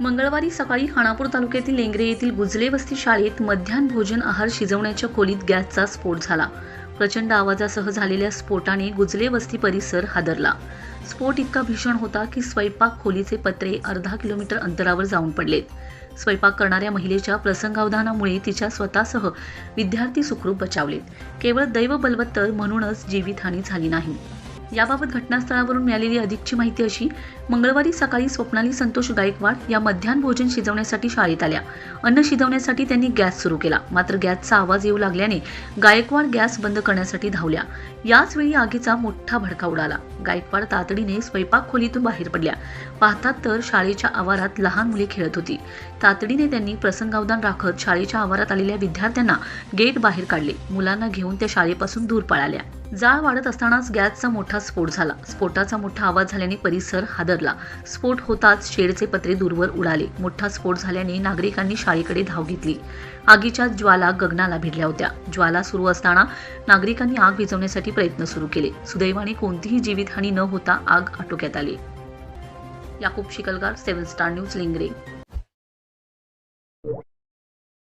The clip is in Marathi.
मंगळवारी सकाळी खानापूर तालुक्यातील लेंगरे येथील गुजले वस्ती शाळेत मध्यान्ह भोजन आहार शिजवण्याच्या खोलीत गॅसचा स्फोट झाला. प्रचंड आवाजासह झालेल्या स्फोटाने गुजले वस्ती परिसर हादरला. स्फोट इतका भीषण होता की स्वयंपाक खोलीचे पत्रे अर्धा किलोमीटर अंतरावर जाऊन पडलेत. स्वयंपाक करणाऱ्या महिलेच्या प्रसंगावधानामुळे तिच्या स्वतःसह विद्यार्थी सुखरूप बचावलेत. केवळ दैव बलवत्तर म्हणूनच जीवितहानी झाली नाही. याबाबत घटनास्थळावरून मिळालेली अधिकची माहिती अशी मंगळवारी सकाळी स्वप्नाली संतोष गायकवाड या मध्यान्ह भोजन शिजवण्यासाठी शाळेत आल्या. अन्न शिजवण्यासाठी त्यांनी गॅस सुरू केला. मात्र गॅसचा आवाज येऊ लागल्याने गायकवाड गॅस बंद करण्यासाठी धावल्या. याच वेळी आगीचा मोठा भडका उडाला. गायकवाड तातडीने स्वयंपाक खोलीतून बाहेर पडल्या. पाहतात तर शाळेच्या आवारात लहान मुले खेळत होती. तातडीने त्यांनी प्रसंगावधान राखत शाळेच्या आवारात आलेल्या विद्यार्थ्यांना गेट बाहेर काढले. मुलांना घेऊन त्या शाळेपासून दूर पळाल्या. जाळ वाढत असतानाच गॅसचा मोठा स्फोट झाला. स्फोटाचा मोठा आवाज झाल्याने परिसर हादरला. स्फोट होताच शेडचे पत्रे दूरवर उडाले. मोठा स्फोट झाल्याने नागरिकांनी शाळेकडे धाव घेतली. आगीच्या ज्वाला गगनाला भिडल्या होत्या. ज्वाला सुरू असताना नागरिकांनी आग विझवण्यासाठी प्रयत्न सुरू केले. सुदैवाने कोणतीही जीवितहानी न होता आग आटोक्यात आली. Yakub Shikalgar seven star news Lingare.